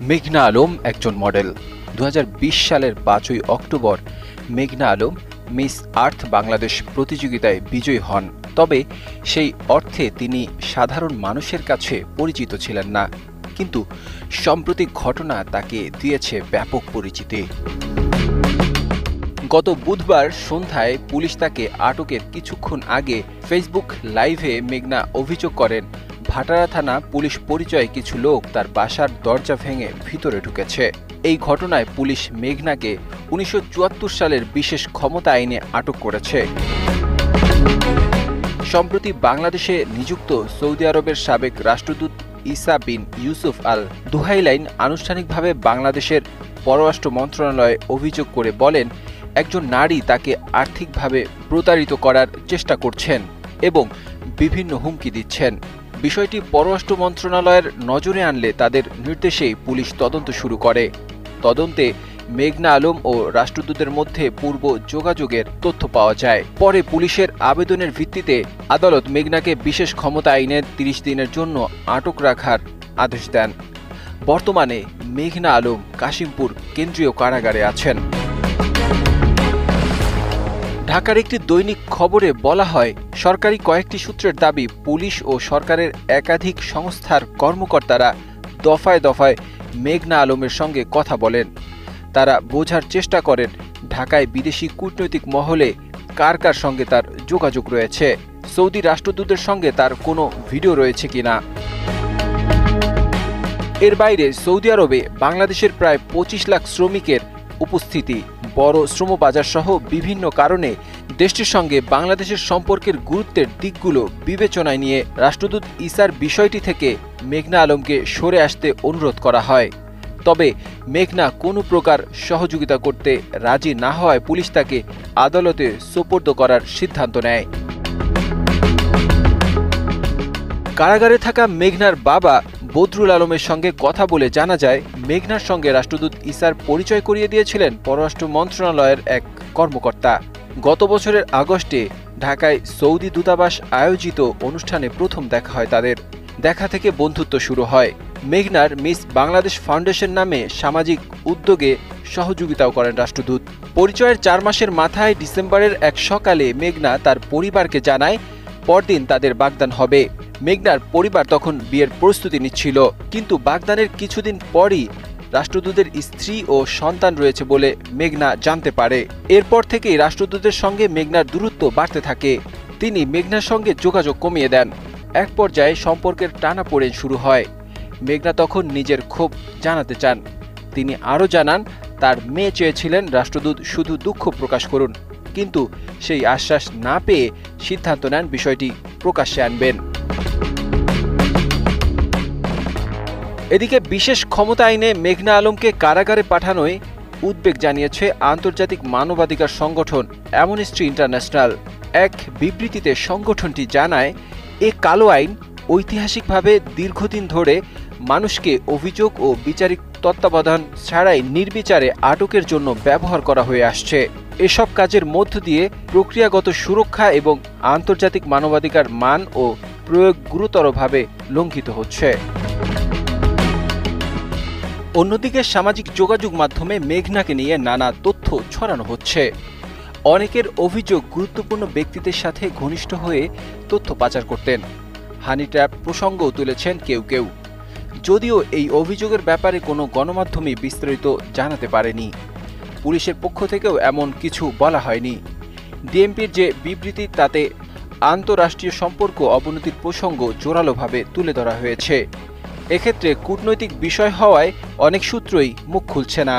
মেঘনা আলম একজন মডেল। দু হাজার বিশ সালের পাঁচই অক্টোবর মেঘনা আলম মিস আর্থ বাংলাদেশ প্রতিযোগিতায় বিজয়ী হন। তবে সেই অর্থে তিনি সাধারণ মানুষের কাছে পরিচিত ছিলেন না। কিন্তু সাম্প্রতিক ঘটনা তাকে দিয়েছে ব্যাপক পরিচিতি। গত বুধবার সন্ধ্যায় পুলিশ তাকে আটকের কিছুক্ষণ আগে ফেসবুক লাইভে মেঘনা অভিযোগ করেন ভাটারা থানা পুলিশ পরিচয়ে কিছু লোক তার বাসার দরজা ভেঙে ভিতরে ঢুকেছে। এই ঘটনায় পুলিশ মেঘনাকে উনিশশো চুয়াত্তর সালের বিশেষ ক্ষমতা আইনে আটক করেছে। সম্প্রতি বাংলাদেশে নিযুক্ত সৌদি আরবের সাবেক রাষ্ট্রদূত ইসা বিন ইউসুফ আল দুহাইলাইন আনুষ্ঠানিকভাবে বাংলাদেশের পররাষ্ট্র মন্ত্রণালয়ে অভিযোগ করে বলেন, একজন নারী তাকে আর্থিকভাবে প্রতারিত করার চেষ্টা করছেন এবং বিভিন্ন হুমকি দিচ্ছেন। বিষয়টি পররাষ্ট্র মন্ত্রণালয়ের নজরে আনলে তাদের নির্দেশেই পুলিশ তদন্ত শুরু করে। তদন্তে মেঘনা আলম ও রাষ্ট্রদূতের মধ্যে পূর্ব যোগাযোগের তথ্য পাওয়া যায়। পরে পুলিশের আবেদনের ভিত্তিতে আদালত মেঘনাকে বিশেষ ক্ষমতা আইনের তিরিশ দিনের জন্য আটক রাখার আদেশ দেন। বর্তমানে মেঘনা আলম কাশিমপুর কেন্দ্রীয় কারাগারে আছেন। ঢাকার একটি দৈনিক খবরে বলা হয়, সরকারি কয়েকটি সূত্রের দাবি, পুলিশ ও সরকারের একাধিক সংস্থার কর্মকর্তারা দফায় দফায় মেঘনা আলমের সঙ্গে কথা বলেন। তারা বোঝার চেষ্টা করেন, ঢাকায় বিদেশি কূটনৈতিক মহলে কার কার সঙ্গে তার যোগাযোগ রয়েছে, সৌদি রাষ্ট্রদূতের সঙ্গে তার কোনো ভিডিও রয়েছে কিনা। এর বাইরে সৌদি আরবে বাংলাদেশের প্রায় পঁচিশ লাখ শ্রমিকের উপস্থিতি। বড় শ্রমবাজার সহ বিভিন্ন কারণে দেশটির সঙ্গে বাংলাদেশের সম্পর্কের গুরুত্বের দিকগুলো বিবেচনায় নিয়ে রাষ্ট্রদূত ইসার বিষয়টি থেকে মেঘনা আলমকে সরে আসতে অনুরোধ করা হয়। তবে মেঘনা কোনো প্রকার সহযোগিতা করতে রাজি না হওয়ায় পুলিশ তাকে আদালতে সোপর্দ করার সিদ্ধান্ত নেয়। কারাগারে থাকা মেঘনার বাবা বদরুল আলমের সঙ্গে কথা বলে জানা যায়, মেঘনার সঙ্গে রাষ্ট্রদূত ইসার পরিচয় করিয়ে দিয়েছিলেন পররাষ্ট্র মন্ত্রণালয়ের এক কর্মকর্তা। গত বছরের আগস্টে ঢাকায় সৌদি দূতাবাস আয়োজিত অনুষ্ঠানে প্রথম দেখা হয় তাদের। দেখা থেকে বন্ধুত্ব শুরু হয়। মেঘনার মিস বাংলাদেশ ফাউন্ডেশন নামে সামাজিক উদ্যোগে সহযোগিতাও করেন রাষ্ট্রদূত। পরিচয়ের চার মাসের মাথায় ডিসেম্বরের এক সকালে মেঘনা তার পরিবারকে জানায়, পরদিন তাদের বাগদান হবে। মেঘনার পরিবার তখন বিয়ের প্রস্তুতি নিচ্ছিল। কিন্তু বাগদানের কিছুদিন পরই রাষ্ট্রদূতের স্ত্রী ও সন্তান রয়েছে বলে মেঘনা জানতে পারে। এরপর থেকেই রাষ্ট্রদূতের সঙ্গে মেঘনার দূরত্ব বাড়তে থাকে। তিনি মেঘনার সঙ্গে যোগাযোগ কমিয়ে দেন। এক পর্যায়ে সম্পর্কের টানা টানাপোড়েন শুরু হয়। মেঘনা তখন নিজের ক্ষোভ জানাতে চান। তিনি আরও জানান, তার মেয়ে চেয়েছিলেন রাষ্ট্রদূত শুধু দুঃখ প্রকাশ করুন। কিন্তু সেই আশ্বাস না পেয়ে সিদ্ধান্ত নেন বিষয়টি প্রকাশ্যে আনবেন। এদিকে বিশেষ ক্ষমতা আইনে মেঘনা আলমকে কারাগারে পাঠানোয় উদ্বেগ জানিয়েছে আন্তর্জাতিক মানবাধিকার সংগঠন অ্যামনেস্টি ইন্টারন্যাশনাল। এক বিবৃতিতে সংগঠনটি জানায়, এ কালো আইন ঐতিহাসিকভাবে দীর্ঘদিন ধরে মানুষকে অভিযোগ ও বিচারিক তত্ত্বাবধান ছাড়াই নির্বিচারে আটকের জন্য ব্যবহার করা হয়ে আসছে। এসব কাজের মধ্য দিয়ে প্রক্রিয়াগত সুরক্ষা এবং আন্তর্জাতিক মানবাধিকার মান ও প্রয়োগ গুরুতরভাবে লঙ্ঘিত হচ্ছে। অন্যদিকে সামাজিক যোগাযোগ মাধ্যমে মেঘনাকে নিয়ে নানা তথ্য ছড়ানো হচ্ছে। অনেকের অভিযোগ গুরুত্বপূর্ণ ব্যক্তিদের সাথে ঘনিষ্ঠ হয়ে তথ্য পাচার করতেন। হানি ট্র্যাপ প্রসঙ্গও তুলেছেন কেউ কেউ। যদিও এই অভিযোগের ব্যাপারে কোনো গণমাধ্যমে বিস্তারিত জানাতে পারেনি। পুলিশের পক্ষ থেকেও এমন কিছু বলা হয়নি। ডিএমপির যে বিবৃতি, তাতে আন্তঃরাষ্ট্রীয় সম্পর্ক অবনতির প্রসঙ্গ জোরালোভাবে তুলে ধরা হয়েছে। এক্ষেত্রে কূটনৈতিক বিষয় হওয়ায় অনেক সূত্রই মুখ খুলছে না।